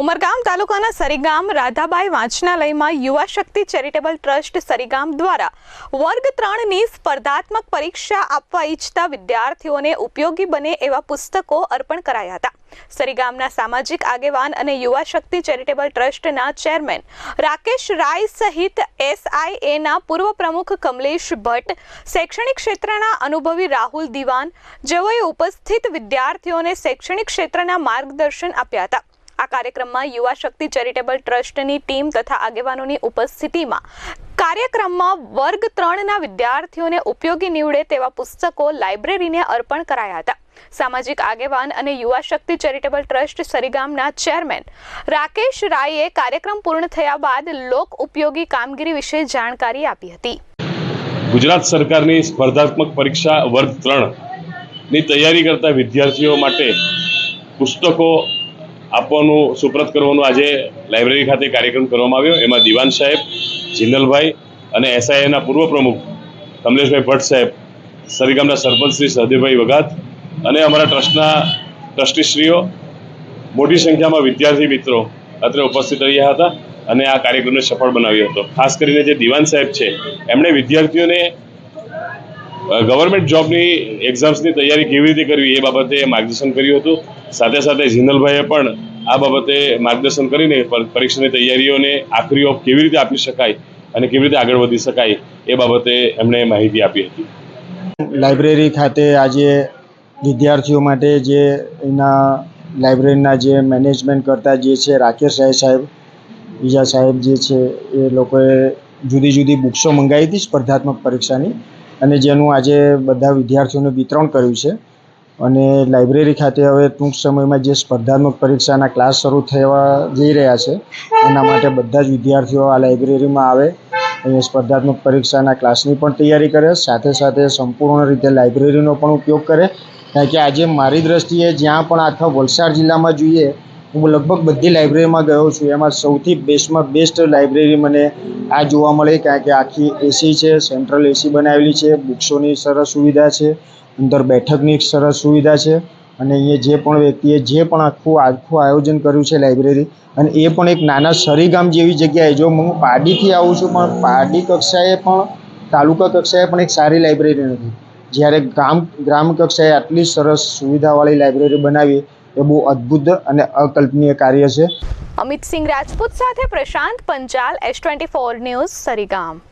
ઉમરગામ તાલુકાના સરીગામ રાધાબાઈ વાંચનાલયમાં યુવા Shakti charitable trust Sarigam દ્વારા વર્ગ ત્રણની સ્પર્ધાત્મક પરીક્ષા આપવા ઈચ્છતા વિદ્યાર્થીઓને ઉપયોગી બને એવા પુસ્તકો અર્પણ કરાયા હતા. સરીગામના સામાજિક આગેવાન અને યુવા શક્તિ ચેરિટેબલ ટ્રસ્ટના ચેરમેન રાકેશ રાય સહિત એસઆઈએના પૂર્વ પ્રમુખ કમલેશ ભટ્ટ, શૈક્ષણિક ક્ષેત્રના અનુભવી રાહુલ દિવાન, જેઓએ ઉપસ્થિત વિદ્યાર્થીઓને શૈક્ષણિક ક્ષેત્રના માર્ગદર્શન આપ્યા હતા. આ કાર્યક્રમમાં યુવા શક્તિ ચેરિટેબલ ટ્રસ્ટની ટીમ તથા આગેવાનોની ઉપસ્થિતિમાં કાર્યક્રમમાં વર્ગ ત્રણના વિદ્યાર્થીઓને ઉપયોગી નીવડે તેવા પુસ્તકો લાઇબ્રેરીને અર્પણ કરાયા હતા. સામાજિક આગેવાન અને યુવા શક્તિ ચેરિટેબલ ટ્રસ્ટ સરીગામના ચેરમેન રાકેશ રાયે કાર્યક્રમ પૂર્ણ થયા બાદ લોક ઉપયોગી કામગીરી વિશે જાણકારી આપી હતી. ગુજરાત સરકારની સ્પર્ધાત્મક પરીક્ષા વર્ગ ત્રણની તૈયારી કરતા વિદ્યાર્થીઓ માટે પુસ્તકો આપવાનું સુપ્રત કરવાનું આજે લાઇબ્રેરી ખાતે કાર્યક્રમ કરવામાં આવ્યો. એમાં દિવાન સાહેબ, જિંદલભાઈ અને એસઆઈએના પૂર્વ પ્રમુખ કમલેશભાઈ ભટ્ટ સાહેબ, સરીગામના સરપંચ શ્રી સહદેવભાઈ વઘાત અને અમારા ટ્રસ્ટના ટ્રસ્ટીશ્રીઓ, મોટી સંખ્યામાં વિદ્યાર્થી મિત્રો અત્રે ઉપસ્થિત રહ્યા હતા અને આ કાર્યક્રમને સફળ બનાવ્યો હતો. ખાસ કરીને જે દિવાન સાહેબ છે, એમણે વિદ્યાર્થીઓને ગવર્મેન્ટ જોબની એક્ઝામ્સની તૈયારી કેવી રીતે કરવી એ બાબતે માર્ગદર્શન કર્યું હતું. સાથે સાથે જિંદલભાઈએ પણ આ બાબતે માર્ગદર્શન કરીને પરીક્ષાની તૈયારીઓને આખરી ઓપ કેવી રીતે આપી શકાય અને કેવી રીતે આગળ વધી શકાય એ બાબતે એમણે માહિતી આપી હતી. લાઇબ્રેરી ખાતે આજે વિદ્યાર્થીઓ માટે જે એના લાઇબ્રેરીના જે મેનેજમેન્ટ કરતા જે છે, રાકેશ રાય સાહેબ, બીજા સાહેબ જે છે, એ લોકોએ જુદી જુદી બુક્સો મંગાવી હતી સ્પર્ધાત્મક પરીક્ષાની. અને જેનું આજે બધા વિદ્યાર્થીઓને વિતરણ કર્યું છે. અને લાઇબ્રેરી ખાતે હવે ટૂંક સમયમાં જે સ્પર્ધાત્મક પરીક્ષાના ક્લાસ શરૂ થવા જઈ રહ્યા છે, એના માટે બધા જ વિદ્યાર્થીઓ આ લાઇબ્રેરીમાં આવે. અહીંયા સ્પર્ધાત્મક પરીક્ષાના ક્લાસની પણ તૈયારી કરે, સાથે સાથે સંપૂર્ણ રીતે લાઇબ્રેરીનો પણ ઉપયોગ કરે. કારણ કે આજે મારી દ્રષ્ટિએ જ્યાં પણ આખા વલસાડ જિલ્લામાં જોઈએ હું લગભગ બધી લાઇબ્રેરીમાં ગયો છું. એમાં સૌથી બેસ્ટમાં બેસ્ટ લાઇબ્રેરી મને આ જોવા મળે કારણ કે આખી એસી છે સેન્ટ્રલ એસી બનાવેલી છે બુક્સોની સરસ સુવિધા છે, અંદર બેઠકની સરસ સુવિધા છે અને અહીંયા જે પણ વ્યક્તિએ જે પણ આખું આખું આયોજન કર્યું છે લાઇબ્રેરી અને એ પણ એક નાના સરીગામ જેવી જગ્યાએ. જો હું પાડીથી આવું છું પણ પાડી કક્ષાએ પણ, તાલુકા કક્ષાએ પણ એક સારી લાઇબ્રેરી નથી. જ્યારે ગામ, ગ્રામ કક્ષાએ આટલી સરસ સુવિધાવાળી લાઇબ્રેરી બનાવી એ બહુ અદ્ભુત અને અકલ્પનીય કાર્ય છે. અમિત સિંહ રાજપૂત સાથે Prashant Panchal S twenty four news Sarigam.